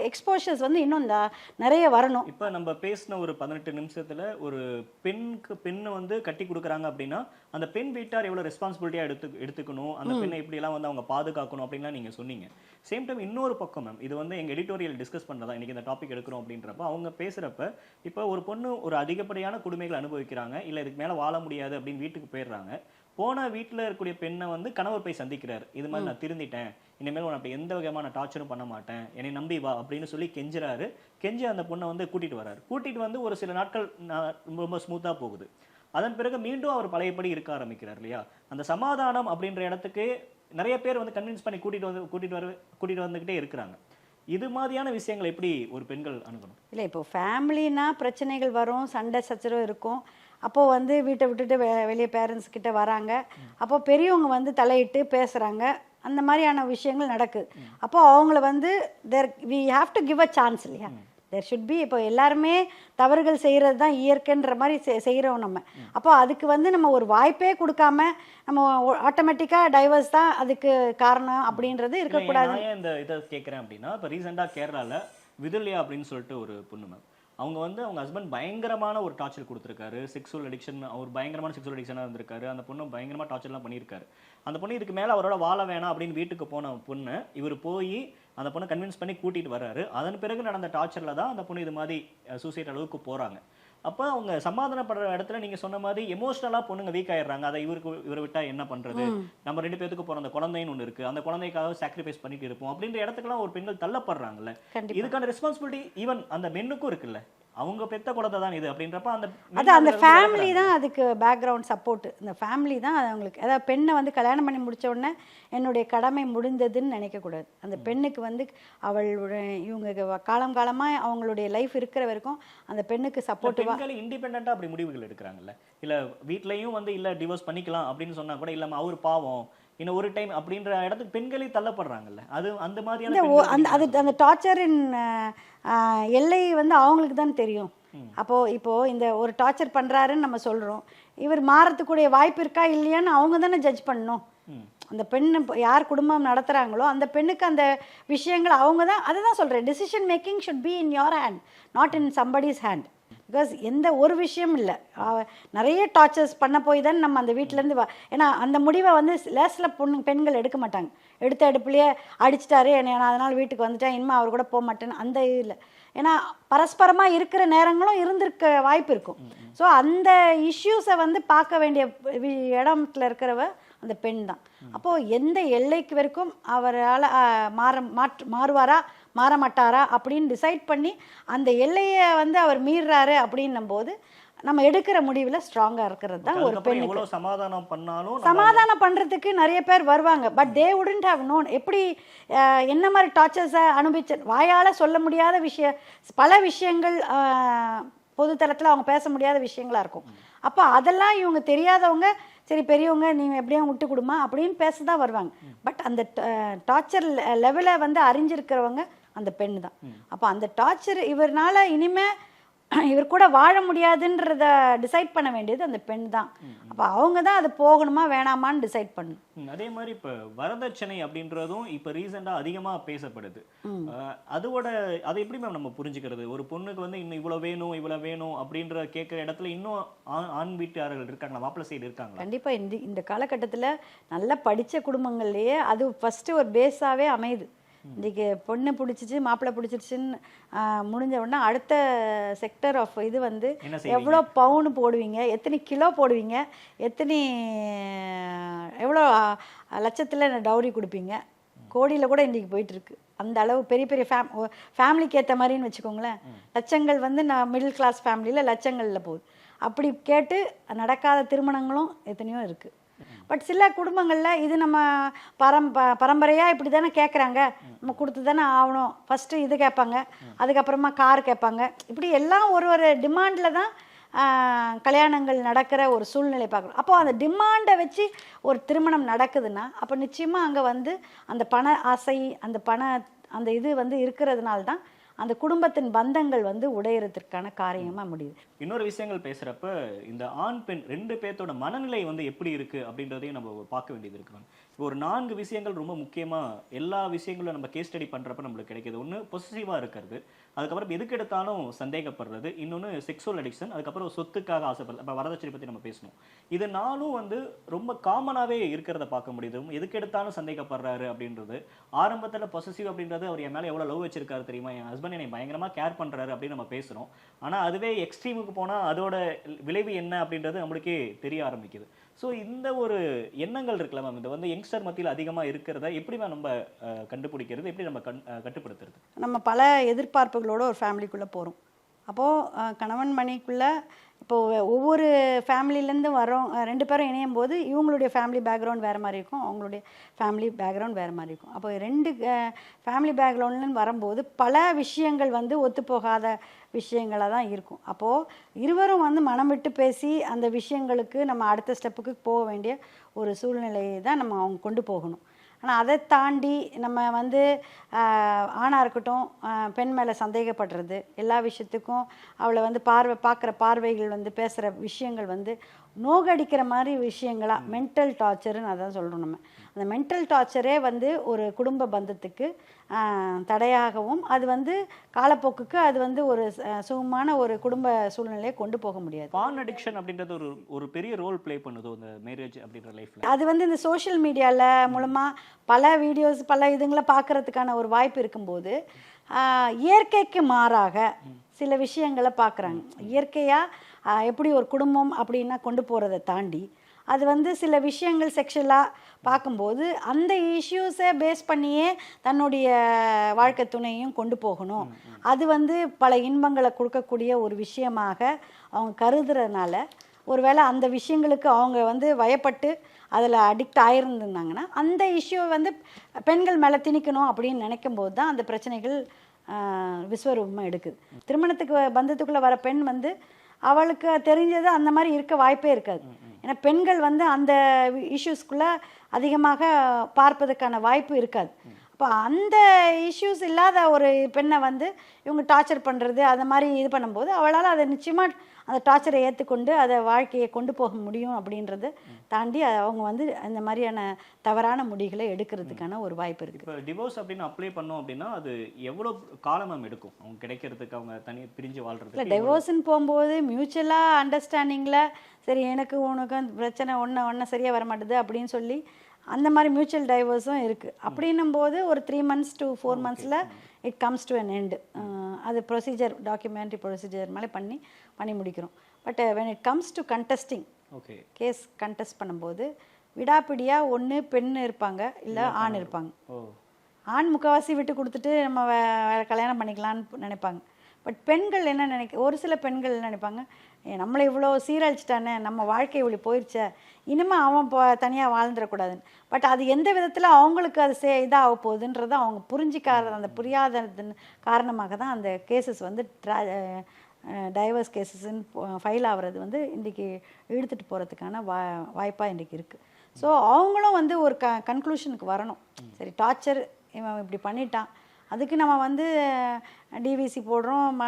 எக்ஸ்போஷர்ஸ் வந்து இன்னும் இந்த நிறைய வரணும். இப்போ நம்ம பேசின ஒரு பதினெட்டு நிமிஷத்தில் ஒரு பெண்ணுக்கு பெண்ணை வந்து கட்டி கொடுக்குறாங்க அப்படின்னா அந்த பெண் வீட்டார் எவ்வளவு ரெஸ்பான்சிபிலிட்டியா எடுத்து எடுத்துக்கணும் அந்த பெண்ணை எப்படி எல்லாம் வந்து அவங்க பாதுகாக்கணும் அப்படின்லாம் நீங்க சொன்னீங்க. சேம் டைம் இன்னொரு பக்கம் மேம் இது வந்து எங்க எடிட்டோரியல் டிஸ்கஸ் பண்றதா இன்னைக்கு இந்த டாபிக் எடுக்கிறோம் அப்படின்றப்ப அவங்க பேசுறப்ப இப்போ ஒரு பொண்ணு ஒரு அதிகப்படியான கொடுமைகள் அனுபவிக்கிறாங்க இல்ல இதுக்கு மேல வாழ முடியாது அப்படின்னு வீட்டுக்கு போயிடுறாங்க. போன வீட்டுல இருக்கக்கூடிய பெண்ணை வந்து கணவர் போய் சந்திக்கிறாரு. இது மாதிரி நான் திருந்திட்டேன். இனிமேல் உன்னை அப்படி எந்த விதமான டார்ச்சரும் பண்ண மாட்டேன். என்னை நம்பி வா அப்படின்னு சொல்லி கெஞ்சுறாரு. கெஞ்சி அந்த பொண்ணை வந்து கூட்டிட்டு வராரு. கூட்டிட்டு வந்து ஒரு சில நாட்கள் நான் ரொம்ப ஸ்மூத்தா போகுது. அதன் பிறகு மீண்டும் அவர் பழையபடி இருக்க ஆரம்பிக்கிறார் இல்லையா? அந்த சமாதானம் அப்படின்ற இடத்துக்கு நிறைய பேர் வந்து கன்வின்ஸ் பண்ணி கூட்டிட்டு வந்து கூட்டிட்டு வர கூட்டிட்டு வந்துகிட்டே இருக்கிறாங்க. இது மாதிரியான விஷயங்களை எப்படி ஒரு பெண்கள் அணுகணும்? இல்லை இப்போ ஃபேமிலினா பிரச்சனைகள் வரும் சண்டை சச்சரவு இருக்கும். அப்போது வந்து வீட்டை விட்டுட்டு வெ வெளியே பேரண்ட்ஸ் கிட்ட வராங்க. அப்போ பெரியவங்க வந்து தலையிட்டு பேசுகிறாங்க அந்த மாதிரியான விஷயங்கள் நடக்குது அப்போ அவங்கள வந்து there we have to give a chance இல்லையா? தேர் ஷுட் பி இப்போ எல்லாருமே தவறுகள் செய்கிறது தான் இயற்கைன்ற மாதிரி செ- செய்கிறோம் நம்ம. அப்போ அதுக்கு வந்து நம்ம ஒரு வாய்ப்பே கொடுக்காம நம்ம ஆட்டோமேட்டிக்காக டைவர்ஸ் தான் அதுக்கு காரணம் அப்படின்றது இருக்கக்கூடாது. இந்த இதை கேட்குறேன் அப்படின்னா இப்போ ரீசெண்டாக கேரளால விதுல்யா அப்படின்னு சொல்லிட்டு ஒரு பொண்ணு மேம். அவங்க வந்து அவங்க ஹஸ்பண்ட் பயங்கரமான ஒரு டார்ச்சர் கொடுத்துருக்காரு. செக்ஸுவல் அடிக்ஷன் அவர் பயங்கரமான செக்ஸுவல் அடிக்ஷனாக இருந்திருக்காரு. அந்த பொண்ணு பயங்கரமாக டார்ச்சர்லாம் பண்ணியிருக்காரு. அந்த பொண்ணு இதுக்கு மேலே அவரோட வாழ வேணாம் அப்படின்னு வீட்டுக்கு போன பொண்ணு இவர் போய் அந்த பொண்ணை கன்வின்ஸ் பண்ணி கூட்டிகிட்டு வர்றாரு. அதன் பிறகு நடந்த டார்ச்சரில் தான் அந்த பொண்ணு இது மாதிரி சூசைட் அளவுக்கு போகிறாங்க அப்போ அவங்க சமாதானப்படுற இடத்துல நீங்க சொன்ன மாதிரி எமோஷனலா பொண்ணுங்க வீக் ஆயிடுறாங்க. அதை இவருக்கு இவரை விட்டா என்ன பண்றது? நம்ம ரெண்டு பேத்துக்கு பிறந்த குழந்தைன்னு ஒண்ணு இருக்கு. அந்த குழந்தைக்காக சாக்ரிஃபைஸ் பண்ணிட்டு இருப்போம். அப்படின்ற இடத்துக்குலாம் ஒரு பெண்கள் தள்ளப்படுறாங்கல்ல. இதுக்கான ரெஸ்பான்சிபிலிட்டி ஈவன் அந்த மென்னுக்கும் இருக்குல்ல. அவங்க பெத்த குழந்தை தான் இது அப்படின்றப்ப அந்த அது அந்த ஃபேமிலி தான் அதுக்கு பேக்ரவுண்ட் சப்போர்ட் இந்த ஃபேமிலி தான் அவங்களுக்கு. அதாவது பெண்ணை வந்து கல்யாணம் பண்ணி முடிச்ச உடனே என்னுடைய கடமை முடிந்ததுன்னு நினைக்கக்கூடாது. அந்த பெண்ணுக்கு வந்து அவள் இவங்க காலம் காலமாக அவங்களுடைய லைஃப் இருக்கிற வரைக்கும் அந்த பெண்ணுக்கு சப்போர்ட்டிவாக பெண்கள் இண்டிபெண்டா அப்படி முடிவுகள் எடுக்கிறாங்கல்ல? இல்ல வீட்லயும் வந்து இல்ல டிவோர்ஸ் பண்ணிக்கலாம் அப்படின்னு சொன்னா கூட இல்லாம அவர் பாவம் இன்னும் ஒரு டைம் அப்படின்ற இடத்துக்கு பெண்களே தள்ளப்படுறாங்க அது அந்த மாதிரியான அந்த அது அந்த டார்ச்சரின் எல்லை வந்து அவங்களுக்கு தான் தெரியும். அப்போ இப்போ இந்த ஒரு டார்ச்சர் பண்றாருன்னு நம்ம சொல்றோம். இவர் மாறத்துக்கூடிய வாய்ப்பு இருக்கா இல்லையான்னு அவங்க தானே ஜட்ஜ் பண்ணணும். அந்த பெண்ணு யார் குடும்பம் நடத்துகிறாங்களோ அந்த பெண்ணுக்கு அந்த விஷயங்கள் அவங்க தான் அதை தான் சொல்கிறேன் decision making should be in your hand not in somebody's hand because எந்த ஒரு விஷயம் இல்லை. நிறைய டார்ச்சர்ஸ் பண்ண போய் தான் நம்ம அந்த வீட்டிலேருந்து வா ஏன்னா அந்த முடிவை வந்து லேஸில் பொண்ணு பெண்கள் எடுக்க மாட்டாங்க. எடுத்த எடுப்புலையே அடிச்சிட்டாரு என்னை நான் அதனால் வீட்டுக்கு வந்துட்டேன் இனிமே அவர் கூட போக மாட்டேன்னு அந்த இல்லை. ஏன்னா பரஸ்பரமாக இருக்கிற நேரங்களும் இருந்திருக்க வாய்ப்பு இருக்கும். ஸோ அந்த இஷ்யூஸை வந்து பார்க்க வேண்டிய இடத்துல இருக்கிறவ அந்த பெண் தான். அப்போது எந்த எல்லைக்கு வரைக்கும் அவரால் மாற மாற்று மாறுவாரா? மாற மாட்டாரா அப்படின்னு டிசைட் பண்ணி அந்த எல்லையை வந்து அவர் மீறுறாரு அப்படின்னும் போது நம்ம எடுக்கிற முடிவில் ஸ்ட்ராங்காக இருக்கிறது தான் ஒரு பெண்ணுக்கு. சமாதானம் பண்ணாலும் சமாதானம் பண்ணுறதுக்கு நிறைய பேர் வருவாங்க. But they wouldn't have known எப்படி என்ன மாதிரி டார்ச்சர்ஸை அனுபவிச்ச வாயால் சொல்ல முடியாத விஷய பல விஷயங்கள் பொதுத்தளத்தில் அவங்க பேச முடியாத விஷயங்களா இருக்கும். அப்போ அதெல்லாம் இவங்க தெரியாதவங்க சரி பெரியவங்க நீங்கள் எப்படியும் விட்டு கொடுமா அப்படின்னு பேச தான் வருவாங்க. பட் அந்த டார்ச்சர் லெவலை வந்து அறிஞ்சிருக்கிறவங்க அந்த பெண் தான் அப்போ அந்த டார்ச்சர் இவர்னால இனிமே இவர் கூட வாழ முடியாதுன்றத டிசைட் பண்ண வேண்டியது அந்த பெண் தான். அப்போ அவங்க தான் அது போகணுமா வேணாமான்னு டிசைட் பண்ணணும். அதே மாதிரி இப்ப வரதட்சணை அப்படின்றதும் இப்ப ரீசெண்டா அதிகமா பேசப்படுது. அதோட அதை எப்படி மேம் நம்ம புரிஞ்சுக்கிறது? ஒரு பொண்ணுக்கு வந்து இன்னும் இவ்வளவு வேணும் இவ்வளவு வேணும் அப்படின்ற கேட்குற இடத்துல இன்னும் ஆண் ஆண் வீட்டார்கள் இருக்காங்களா? மாப்பிள்ளை சைடு இருக்காங்களா? கண்டிப்பாக இந்த இந்த காலகட்டத்தில் நல்லா படித்த குடும்பங்கள்லேயே அது ஃபஸ்ட்டு ஒரு பேஸாகவே அமையுது. இன்றைக்கி பொண்ணு பிடிச்சிச்சு மாப்பிள்ளை பிடிச்சிருச்சுன்னு முடிஞ்ச உடனே அடுத்த செக்டர் ஆஃப் இது வந்து? எவ்வளோ பவுன் போடுவீங்க? எத்தனை கிலோ போடுவீங்க? எத்தனை எவ்வளோ லட்சத்தில் டவுரி கொடுப்பீங்க? கோடியில் கூட இன்றைக்கி போயிட்டு இருக்கு அந்த அளவு பெரிய பெரிய ஃபேம் ஃபேமிலிக்கு ஏற்ற மாதிரின்னு வச்சுக்கோங்களேன். லட்சங்கள் வந்து நான் மிடில் கிளாஸ் ஃபேமிலியில் லட்சங்களில் போகுது. அப்படி கேட்டு நடக்காத திருமணங்களும் எத்தனையோ இருக்குது பட் சில குடும்பங்களில் இது நம்ம பரம் ப- இப்படி தானே கேட்குறாங்க நம்ம கொடுத்து தானே ஆகணும். ஃபஸ்ட்டு இது கேட்பாங்க. அதுக்கப்புறமா கார் கேட்பாங்க. இப்படி எல்லாம் ஒரு ஒரு டிமாண்டில் தான் கல்யாணங்கள் நடக்கிற ஒரு சூழ்நிலை பார்க்குறோம் அப்போ அந்த டிமாண்டை வச்சு ஒரு திருமணம் நடக்குதுன்னா அப்போ நிச்சயமாக அங்கே வந்து அந்த பண ஆசை அந்த பண அந்த இது வந்து இருக்கிறதுனால தான் அந்த குடும்பத்தின் பந்தங்கள் வந்து உடையறதுக்கான காரியமாக முடியுது. இன்னொரு விஷயங்கள் பேசுறப்ப இந்த ஆண் பெண் ரெண்டு பேர்த்தோட மனநிலை வந்து எப்படி இருக்கு அப்படின்றதையும் நம்ம பார்க்க வேண்டியது இருக்கு இப்போ ஒரு நான்கு விஷயங்கள் ரொம்ப முக்கியமா எல்லா விஷயங்களும் நம்ம கேஸ் ஸ்டடி பண்றப்ப நம்மளுக்கு கிடைக்கிது. ஒன்று பொசிட்டிவா இருக்கிறது. அதுக்கப்புறம் எதுக்கு எடுத்தாலும் சந்தேகப்படுறது. இன்னொன்று செக்ஸுவல் அடிக்ஷன் அதுக்கப்புறம் சொத்துக்காக ஆசைப்படுறது. இப்போ வரதட்சணை பற்றி நம்ம பேசணும். இது நாளும் வந்து ரொம்ப காமனாகவே இருக்கிறத பார்க்க முடியுது. எதுக்கு எடுத்தாலும் சந்தேகப்படுறாரு அப்படின்றது. ஆரம்பத்தில் பொசசிவ் அப்படின்றது அவர் என் மேலே எவ்வளோ லவ் வச்சிருக்காரு தெரியுமா? என் ஹஸ்பண்ட் என்னை பயங்கரமாக கேர் பண்ணுறாரு அப்படின்னு நம்ம பேசுகிறோம் ஆனால் அதுவே எக்ஸ்ட்ரீமுக்கு போனால் அதோட விளைவு என்ன அப்படின்றது நம்மளுக்கே தெரிய ஆரம்பிக்குது. ஸோ இந்த ஒரு எண்ணங்கள் இருக்குல்ல மேம் இது வந்து யங்ஸ்டர் மத்தியில் அதிகமாக இருக்கிறத எப்படி மேம் நம்ம கண்டுபிடிக்கிறது? எப்படி நம்ம கண் கட்டுப்படுத்துறது? நம்ம பல எதிர்பார்ப்புகளோட ஒரு ஃபேமிலிக்குள்ளே போகிறோம் அப்போது கணவன் மணிக்குள்ளே இப்போது ஒவ்வொரு ஃபேமிலிலேருந்து வரோம் ரெண்டு பேரும் இணையும் போது இவங்களுடைய ஃபேமிலி பேக்ரவுண்ட் வேறு மாதிரி இருக்கும் அவங்களுடைய ஃபேமிலி பேக்ரவுண்ட் வேறு மாதிரி இருக்கும். அப்போ ரெண்டு ஃபேமிலி பேக்ரவுண்ட்லன்னு வரும்போது பல விஷயங்கள் வந்து ஒத்துப்போகாத விஷயங்களாக தான் இருக்கும். அப்போது இருவரும் வந்து மனம் விட்டு பேசி அந்த விஷயங்களுக்கு நம்ம அடுத்த ஸ்டெப்புக்கு போக வேண்டிய ஒரு சூழ்நிலையை தான் நம்ம அவங்க கொண்டு போகணும். ஆனால் அதை தாண்டி நம்ம வந்து ஆணாக இருக்கட்டும் பெண் மேலே சந்தேகப்படுறது எல்லா விஷயத்துக்கும் அவளை வந்து பார்வை பார்க்குற பார்வைகள் வந்து பேசுகிற விஷயங்கள் வந்து நோகடிக்கிற மாதிரி விஷயங்களா? மென்டல் டார்ச்சர்னு அதான் சொல்கிறோம் நம்ம. அந்த மென்டல் டார்ச்சரே வந்து ஒரு குடும்ப பந்தத்துக்கு தடையாகவும் அது வந்து காலப்போக்குக்கு அது வந்து ஒரு சுகமான ஒரு குடும்ப சூழ்நிலையை கொண்டு போக முடியாது. பான் அடிக்ஷன் அப்படின்றது ஒரு ஒரு பெரிய ரோல் ப்ளே பண்ணுதோ இந்த மேரேஜ் அப்படின்ற லைஃப்ல அது வந்து இந்த சோஷியல் மீடியாவில் மூலமாக பல வீடியோஸ் பல இதுங்களை பார்க்கறதுக்கான ஒரு வாய்ப்பு இருக்கும்போது இயற்கைக்கு மாறாக சில விஷயங்களை பார்க்குறாங்க. இயற்கையாக எப்படி ஒரு குடும்பம் அப்படின்னா கொண்டு போகிறத தாண்டி அது வந்து சில விஷயங்கள் செக்ஷுவலாக பார்க்கும்போது அந்த இஷ்யூஸை பேஸ் பண்ணியே தன்னுடைய வாழ்க்கை துணையும் கொண்டு போகணும். அது வந்து பல இன்பங்களை கொடுக்கக்கூடிய ஒரு விஷயமாக அவங்க கருதுறதுனால ஒருவேளை அந்த விஷயங்களுக்கு அவங்க வந்து வயப்பட்டு அதில் அடிக்ட் ஆயிருந்தாங்கன்னா அந்த இஷ்யூவை வந்து பெண்கள் மேலே திணிக்கணும் அப்படின்னு நினைக்கும் போது தான் அந்த பிரச்சனைகள் விஸ்வரூபமாக எடுக்குது. திருமணத்துக்கு பந்தத்துக்குள்ளே வர பெண் வந்து அவளுக்கு தெரிஞ்சது அந்த மாதிரி இருக்க வாய்ப்பே இருக்காது. ஏன்னா பெண்கள் வந்து அந்த இஷ்யூஸ்க்குள்ளே அதிகமாக பார்ப்பதற்கான வாய்ப்பு இருக்காது. அப்போ அந்த இஷ்யூஸ் இல்லாத ஒரு பெண்ணை வந்து இவங்க டார்ச்சர் பண்ணுறது அந்த மாதிரி இது பண்ணும்போது அவளால் அதை நிச்சயமாக அந்த டார்ச்சரை ஏற்றுக்கொண்டு அதை வாழ்க்கையை கொண்டு போக முடியும் அப்படின்றத தாண்டி அவங்க வந்து அந்த மாதிரியான தவறான முடிகளை எடுக்கிறதுக்கான ஒரு வாய்ப்பு இருக்குது இப்போ டிவோர்ஸ் அப்படின்னு அப்ளை பண்ணோம் அப்படின்னா அது எவ்வளோ காலம் மேம் எடுக்கும்? அவங்க கிடைக்கிறதுக்கு அவங்க தனி பிரிஞ்சு இல்லை வாழ்றதுக்கு டைவோர்ஸ்னு போகும்போது மியூச்சுவலாக அண்டர்ஸ்டாண்டிங்கில் சரி எனக்கு உனக்கு பிரச்சனை ஒன்று ஒன்று சரியாக வர மாட்டுது அப்படின்னு சொல்லி அந்த மாதிரி மியூச்சுவல் டைவர்ஸும் இருக்குது அப்படின்னும் போது ஒரு three months to four மந்த்ஸில் it comes to an end அது ப்ரொசீஜர் டாக்குமெண்ட்ரி ப்ரொசீஜர் மேலே பண்ணி பண்ணி முடிக்கிறோம். But when it comes to contesting okay case contest பண்ணும்போது விடாப்பிடியாக ஒன்று பெண் இருப்பாங்க இல்லை ஆண் இருப்பாங்க. ஆண் முக்கால்வாசி விட்டு கொடுத்துட்டு நம்ம வேற கல்யாணம் பண்ணிக்கலான்னு நினைப்பாங்க. பட் பெண்கள் என்ன நினைக்க ஒரு சில பெண்கள் என்ன நினைப்பாங்க "ஏ, நம்மளை இவ்வளோ சீரழிச்சிட்டானே நம்ம வாழ்க்கை இவ்வளோ போயிடுச்சே இனிமேல் அவன் இப்போ தனியாக வாழ்ந்துடக்கூடாதுன்னு. பட் அது எந்த விதத்தில் அவங்களுக்கு அது சே இதாக போகுதுன்றதை அவங்க புரிஞ்சிக்காத அந்த புரியாததன் காரணமாக தான் அந்த கேசஸ் வந்து ட்ரா டைவர்ஸ் கேசஸ்ன்னு ஃபைல் ஆகிறது வந்து இன்றைக்கி இழுத்துட்டு போகிறதுக்கான வா வாய்ப்பாக இன்றைக்கி இருக்குது ஸோ அவங்களும் வந்து ஒரு க கன்க்ளூஷனுக்கு வரணும். சரி டார்ச்சர் இவன் இப்படி பண்ணிட்டான் அதுக்கு நம்ம வந்து டிவிசி போடுறோம்.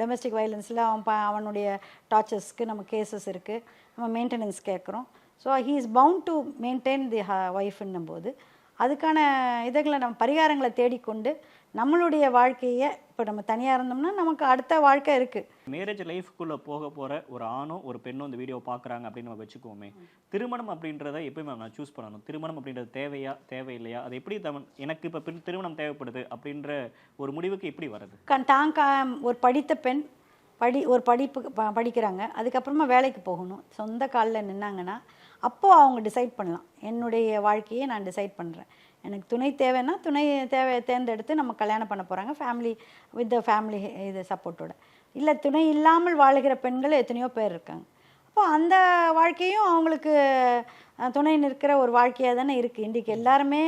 டொமஸ்டிக் வயலன்ஸில் அவன் ப அவனுடைய டார்ச்சர்ஸ்க்கு நம்ம கேசஸ் இருக்குது நம்ம மெயின்டெனன்ஸ் கேட்குறோம் so he is bound to maintain the ஒய்ஃப்ன்னும் போது அதுக்கான இதுகளை நம்ம பரிகாரங்களை தேடிக்கொண்டு நம்மளுடைய வாழ்க்கையை இப்போ நம்ம தனியாக இருந்தோம்னா நமக்கு அடுத்த வாழ்க்கை இருக்குது மேரேஜ் லைஃப்குள்ளே போக போகிற ஒரு ஆணோ ஒரு பெண்ணோ இந்த வீடியோ பார்க்குறாங்க அப்படின்னு நம்ம வச்சுக்குவோமே. திருமணம் அப்படின்றத எப்படி மேம் நான் சூஸ் பண்ணணும். திருமணம் அப்படின்றது தேவையா தேவையில்லையா? அது எப்படி தமன் எனக்கு இப்போ பின் திருமணம் தேவைப்படுது அப்படின்ற ஒரு முடிவுக்கு எப்படி வருது கண் தான் கா ஒரு படித்த பெண் படி ஒரு படிப்பு படிக்கிறாங்க. அதுக்கப்புறமா வேலைக்கு போகணும். சொந்த காலில் நின்னாங்கன்னா அப்போது அவங்க டிசைட் பண்ணலாம். என்னுடைய வாழ்க்கையை நான் டிசைட் பண்ணுறேன் எனக்கு துணை தேவைன்னா துணை தேவை தேர்ந்தெடுத்து நம்ம கல்யாணம் பண்ண போகிறாங்க ஃபேமிலி வித் த ஃபேமிலி இது சப்போர்ட்டோட இல்லை துணை இல்லாமல் வாழுகிற பெண்கள் எத்தனையோ பேர் இருக்காங்க. அப்போ அந்த வாழ்க்கையும் அவங்களுக்கு துணை நிற்கிற ஒரு வாழ்க்கையாக தானே இருக்குது இன்றைக்கி எல்லாருமே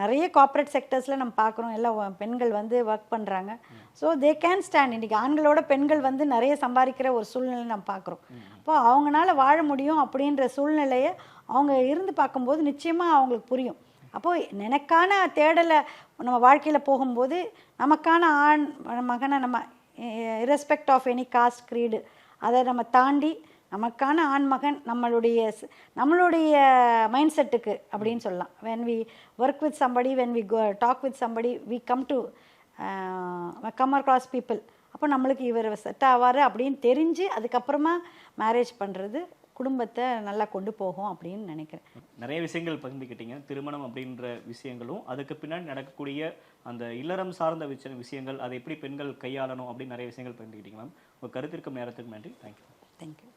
நிறைய கார்ப்பரேட் செக்டர்ஸில் நம்ம பார்க்குறோம். எல்லாம் பெண்கள் வந்து ஒர்க் பண்ணுறாங்க ஸோ தே கேன் ஸ்டாண்ட் இன்றைக்கி ஆண்களோட பெண்கள் வந்து நிறைய சம்பாதிக்கிற ஒரு சூழ்நிலை நம்ம பார்க்குறோம். அப்போ அவங்களால வாழ முடியும் அப்படின்ற சூழ்நிலையை அவங்க இருந்து பார்க்கும்போது நிச்சயமாக அவங்களுக்கு புரியும். அப்போது எனக்கான தேடலை நம்ம வாழ்க்கையில் போகும்போது நமக்கான ஆண் மகனை நம்ம respect of any caste creed அதை நம்ம தாண்டி நமக்கான ஆண்மகன் நம்மளுடைய நம்மளுடைய மைண்ட் செட்டுக்கு அப்படின்னு சொல்லலாம். When we work with somebody when we go talk with somebody we come to come across people அப்போ நம்மளுக்கு இவர் செட் ஆவார் அப்படின்னு தெரிஞ்சு அதுக்கப்புறமா மேரேஜ் பண்ணுறது குடும்பத்தை நல்லா கொண்டு போகும் அப்படின்னு நினைக்கிறேன். நிறைய விஷயங்கள் பகிர்ந்துக்கிட்டீங்க. திருமணம் அப்படின்ற விஷயங்களும் அதுக்கு பின்னாடி நடக்கக்கூடிய அந்த இல்லறம் சார்ந்த விஷய விஷயங்கள் அதை எப்படி பெண்கள் கையாளணும் அப்படின்னு நிறைய விஷயங்கள் பகிர்ந்துக்கிட்டீங்க மேம் உங்கள் கருத்திற்கும் நேரத்துக்கும் நன்றி. Thank you thank you